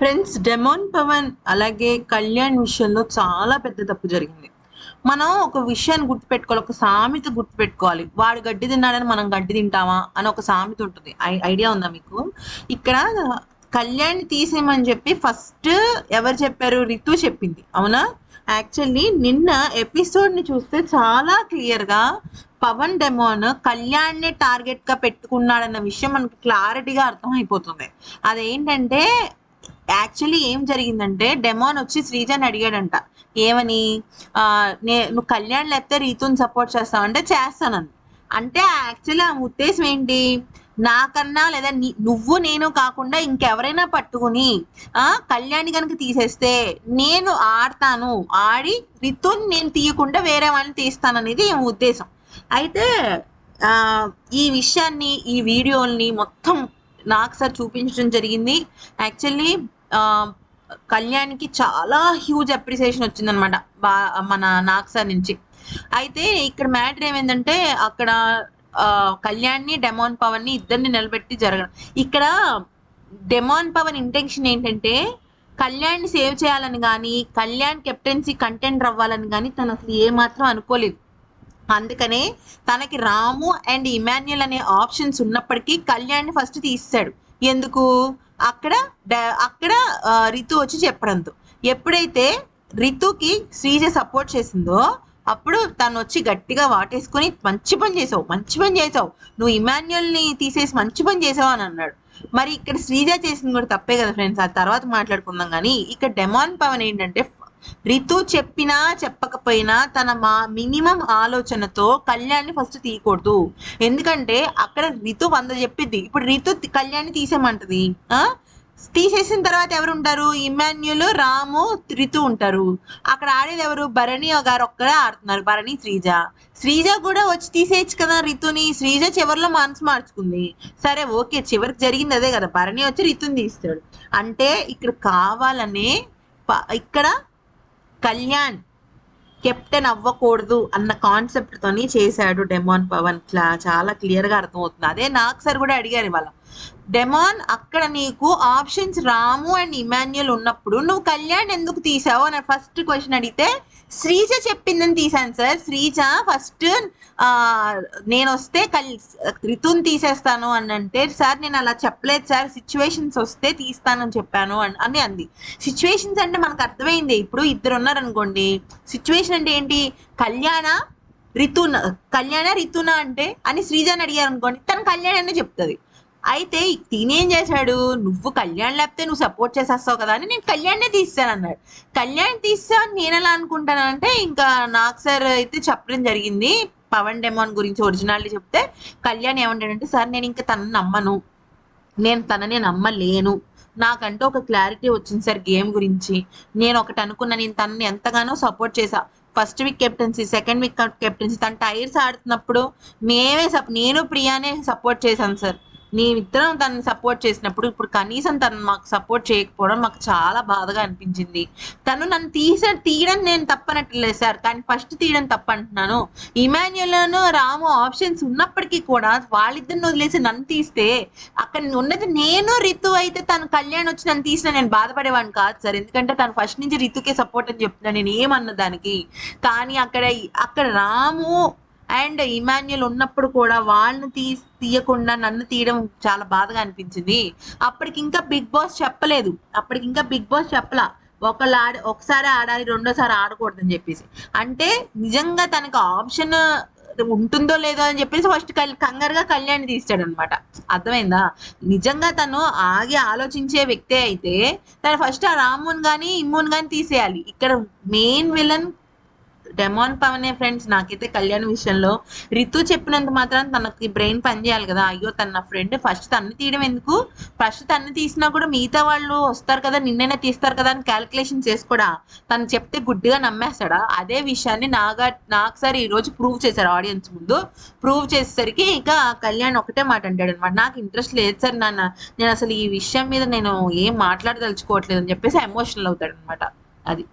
Friends demon Pawan అలాగే కళ్యాణ్ విషయంలో చాలా పెద్ద తప్పు జరిగింది. మనం ఒక విషయాన్ని గుర్తుపెట్టుకోవాలి ఒక సామెత గుర్తుపెట్టుకోవాలి. వాడు గడ్డి తిన్నాడని మనం గడ్డి తింటామా అని ఒక సామెత ఉంటుంది. ఐ- ఐడియా ఉందా మీకు? ఇక్కడ కళ్యాణ్ తీసేయమని చెప్పి ఫస్ట్ ఎవరు చెప్పారు? రితు చెప్పింది. అవునా? యాక్చువల్లీ నిన్న ఎపిసోడ్ని చూస్తే చాలా క్లియర్గా పవన్ డెమోన్ కళ్యాణ్ టార్గెట్గా టార్గెట్గా పెట్టుకున్నాడన్న విషయం మనకి క్లారిటీగా అర్థమైపోతుంది. అదేంటంటే యాక్చువల్లీ ఏం జరిగిందంటే డెమోన్ వచ్చి శ్రీజని అడిగాడంట. ఏమని? నే నువ్వు కళ్యాణ్ లేకపోతే రీతుని సపోర్ట్ చేస్తావంటే చేస్తానని. అంటే యాక్చువల్లీ ఆ ఉద్దేశం ఏంటి? నాకన్నా లేదా నువ్వు నేను కాకుండా ఇంకెవరైనా పట్టుకుని ఆ కళ్యాణి కనుక తీసేస్తే నేను ఆడతాను. ఆడి రితుని నేను తీయకుండా వేరే వాళ్ళని తీస్తాననేది ఉద్దేశం? అయితే ఆ ఈ విషయాన్ని ఈ వీడియోల్ని మొత్తం నాకు సార్ చూపించడం జరిగింది. యాక్చువల్లీ కళ్యాణ్కి చాలా హ్యూజ్ అప్రిసియేషన్ వచ్చిందనమాట బా మన నాగ్ సార్ నుంచి. అయితే ఇక్కడ మ్యాటర్ ఏమైందంటే అక్కడ కళ్యాణ్ని డెమాన్ పవన్ని ఇద్దరిని నిలబెట్టి జరగడం. ఇక్కడ డెమాన్ పవన్ ఇంటెన్షన్ ఏంటంటే కళ్యాణ్ సేవ్ చేయాలని కానీ కళ్యాణ్ కెప్టెన్సీ కంటెంట్ అవ్వాలని కానీ తను అసలు ఏ మాత్రం అనుకోలేదు. అందుకనే తనకి రాము అండ్ ఇమాన్యుల్ అనే ఆప్షన్స్ ఉన్నప్పటికీ కళ్యాణ్ని ఫస్ట్ తీసాడు ఎందుకు? అక్కడ అక్కడ రితు వచ్చి చెప్పడంతో. ఎప్పుడైతే రితుకి శ్రీజ సపోర్ట్ చేసిందో అప్పుడు తను వచ్చి గట్టిగా వాటేసుకొని మంచి పని చేసావు మంచి పని చేసావు. నువ్వు ఇమాన్యుల్ని తీసేసి మంచి పని చేసావు అని అన్నాడు. మరి ఇక్కడ శ్రీజ చేసింది కూడా తప్పే కదా ఫ్రెండ్స్. ఆ తర్వాత మాట్లాడుకుందాం కానీ ఇక్కడ డెమాన్ పవన్ ఏంటంటే రితు చెప్పినా చెప్పకపోయినా తన మా మినిమం ఆలోచనతో కళ్యాణ్ని ఫస్ట్ తీయకూడదు. ఎందుకంటే అక్కడ రితు వంద చెప్పిద్ది. ఇప్పుడు రితు కళ్యాణ్ని తీసేయమంటది. ఆ? తీసేసిన తర్వాత ఎవరు ఉంటారు ఇమాన్యుల్ రాము రితు ఉంటారు. అక్కడ ఆడేది ఎవరు? భరణి గారు ఒక్కడే ఆడుతున్నారు. భరణి శ్రీజ. శ్రీజ కూడా వచ్చి తీసేయచ్చు కదా రితుని. శ్రీజ చివరిలో మనసు మార్చుకుంది. సరే ఓకే చివరికి జరిగింది అదే కదా. భరణి వచ్చి రితుని తీస్తాడు. అంటే ఇక్కడ కావాలనే ప- ఇక్కడ కళ్యాణ్ కెప్టెన్ అవ్వకూడదు అన్న కాన్సెప్ట్ తోని చేశాడు డెమోన్ పవన్. చాలా క్లియర్గా అర్థమవుతుంది. అదే నాకు సార్ కూడా అడిగారు ఇవాళ. డెమాన్ అక్కడ నీకు ఆప్షన్స్ రాము అండ్ ఇమాన్యుల్ ఉన్నప్పుడు నువ్వు కళ్యాణ్ ఎందుకు తీసావు అని ఫస్ట్ క్వశ్చన్ అడిగితే శ్రీజ చెప్పిందని తీసాను సార్. శ్రీజ ఫస్ట్ నేను వస్తే కల్ రితుని తీసేస్తాను అని అంటే సార్ నేను అలా చెప్పలేదు సార్. సిచ్యువేషన్స్ వస్తే తీస్తానని చెప్పాను అని అని అంది. సిచ్యువేషన్స్ అంటే మనకు అర్థమైంది. ఇప్పుడు ఇద్దరు ఉన్నారనుకోండి సిచ్యువేషన్ అంటే ఏంటి? కళ్యాణ రితున కళ్యాణ రితున అంటే అని శ్రీజాని అడిగారు అనుకోండి తను కళ్యాణ్ అనే చెప్తుంది. అయితే తినేం చేశాడు? నువ్వు కళ్యాణ్ లేకపోతే నువ్వు సపోర్ట్ చేసేస్తావు కదా అని నేను కళ్యాణ్నే తీస్తాను అన్నాడు. కళ్యాణ్ తీస్తా అని నేను ఎలా అనుకుంటానంటే ఇంకా నాకు సార్ అయితే చెప్పడం జరిగింది. పవన్ డెమాన్ గురించి ఒరిజినాలిటీ చెప్తే కళ్యాణ్ ఏమంటాడంటే సార్ నేను ఇంకా తనని నమ్మను. నేను తనని నమ్మలేను. నాకంటూ ఒక క్లారిటీ వచ్చింది సార్ గేమ్ గురించి. నేను ఒకటి అనుకున్నా నేను తనని ఎంతగానో సపోర్ట్ చేశా. First week captaincy second week captaincy తన టైర్స్ ఆడుతున్నప్పుడు మేమే సప్ నేను ప్రియానే సపోర్ట్ చేశాను సార్. మేమిద్దరం తనని సపోర్ట్ చేసినప్పుడు ఇప్పుడు కనీసం తను మాకు సపోర్ట్ చేయకపోవడం మాకు చాలా బాధగా అనిపించింది. తను నన్ను తీసే తీయడం నేను తప్పనట్లేదు సార్. కానీ ఫస్ట్ తీయడం తప్పంటున్నాను. ఇమాన్యులను రాము ఆప్షన్స్ ఉన్నప్పటికీ కూడా వాళ్ళిద్దరిని వదిలేసి నన్ను తీస్తే అక్కడ ఉన్నది నేను రితు అయితే తను కళ్యాణ్ వచ్చి నన్ను తీసిన నేను బాధపడేవాడిని కాదు సార్. ఎందుకంటే తను ఫస్ట్ నుంచి రితుకే సపోర్ట్ అని చెప్తున్నాను నేను ఏమన్న దానికి కానీ అక్కడ అక్కడ రాము అండ్ ఇమాన్యుల్ ఉన్నప్పుడు కూడా వాళ్ళని తీ తీయకుండా నన్ను తీయడం చాలా బాధగా అనిపించింది. అప్పటికి ఇంకా బిగ్ బాస్ చెప్పలేదు. అప్పటికి ఇంకా బిగ్ బాస్ చెప్పలా. ఒకళ్ళు ఆడ ఒకసారి ఆడాలి రెండోసారి ఆడకూడదని చెప్పేసి. అంటే నిజంగా తనకు ఆప్షన్ ఉంటుందో లేదో అని చెప్పేసి ఫస్ట్ కంగారుగా కళ్యాణ్ తీస్తాడు అనమాట అర్థమైందా? నిజంగా తను ఆగి ఆలోచించే వ్యక్తే అయితే తను ఫస్ట్ ఆ రామున్ గాని ఇమ్మున్ గాని తీసేయాలి. ఇక్కడ మెయిన్ విలన్ డెమాన్ పవనే ఫ్రెండ్స్ నాకైతే కళ్యాణ్ విషయంలో రితు చెప్పినంత మాత్రం తనకి బ్రెయిన్ పని చేయాలి కదా. అయ్యో తన నా ఫ్రెండ్ ఫస్ట్ తన్ను తీయడం ఎందుకు? ఫస్ట్ తన్ని తీసినా కూడా మిగతా వాళ్ళు వస్తారు కదా నిన్నైనా తీస్తారు కదా అని క్యాల్కులేషన్ చేసుకోడా తను చెప్తే గుడ్డిగా నమ్మేస్తాడా? అదే విషయాన్ని నాగా నాకు సార్ ఈ రోజు ప్రూవ్ చేశారు ఆడియన్స్ ముందు. ప్రూవ్ చేసేసరికి ఇక కళ్యాణ్ ఒకటే మాట అంటాడు అనమాట. నాకు ఇంట్రెస్ట్ లేదు సార్ నాన్న. నేను అసలు ఈ విషయం మీద నేను ఏం మాట్లాడదలుచుకోవట్లేదు అని చెప్పేసి ఎమోషనల్ అవుతాడు అనమాట. అది.